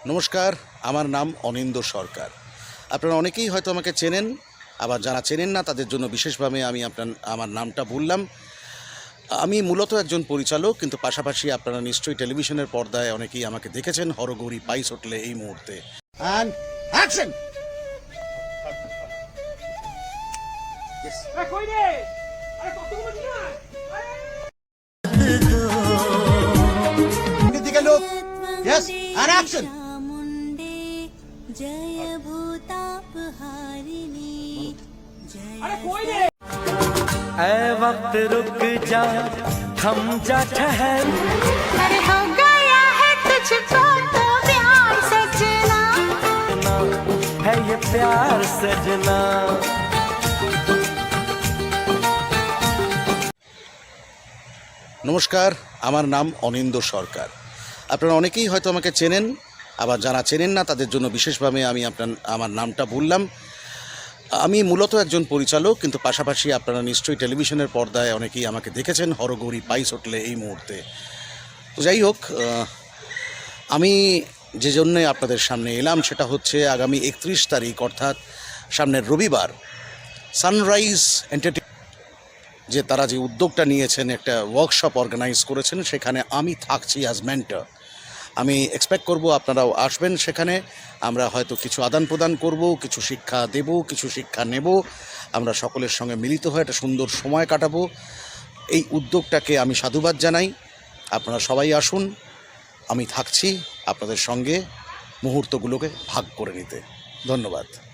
নমস্কার আমার নাম অনিন্দ সরকার। আপনারা অনেকেই হয়তো আমাকে চেনেন আবার যারা চেনেন না তাদের জন্য বিশেষভাবে আমি আপনার আমার নামটা বললাম আমি মূলত একজন পরিচালক কিন্তু পাশাপাশি আপনারা নিশ্চয়ই টেলিভিশনের পর্দায় অনেকেই আমাকে দেখেছেন হরগৌরী পাইস হোটেলে এই মুহূর্তে। অ্যান্ড অ্যাকশন जय भूतापहारिणी जय আরে কই রে ऐ वक्त रुक जा थम जा ठहर अरे हो गया है तुझको तो प्यार सजना ना है ये प्यार सजना নমস্কার আমার নাম অনিন্দ সরকার আপনারা অনেকেই হয়তো আমাকে চেনেন আবার যারা চেনেন না, তাদের জন্য বিশেষভাবে আমি আপনার, আমার নামটা বললাম। আমি মূলত একজন পরিচালক, কিন্তু পাশাপাশি আপনারা নিশ্চয়ই টেলিভিশনের পর্দায় অনেকেই আমাকে দেখেছেন, হরগৌরী পাইস হোটেলে এই মুহূর্তে। তো যাই হোক আমি যে জন্যে আপনাদের সামনে এলাম, সেটা হচ্ছে আগামী একত্রিশ তারিখ, অর্থাৎ সামনের রবিবার, সানরাইজ এন্টারটেন যে তারা যে উদ্যোগটা নিয়েছেন, একটা ওয়ার্কশপ অর্গানাইজ করেছেন, সেখানে আমি থাকছি অ্যাজ মেন্টর আমি এক্সপেক্ট করব আপনারাও আসবেন সেখানে। আমরা হয়তো কিছু আদান প্রদান করব, কিছু শিক্ষা দেব, কিছু শিক্ষা নেব। আমরা সকলের সঙ্গে মিলিত হয়ে একটা সুন্দর সময় কাটাবো। এই উদ্যোগটাকে আমি সাধুবাদ জানাই। আপনারা সবাই আসুন। আমি থাকছি আপনাদের সঙ্গে মুহূর্তগুলোকে ভাগ করে নিতে। ধন্যবাদ।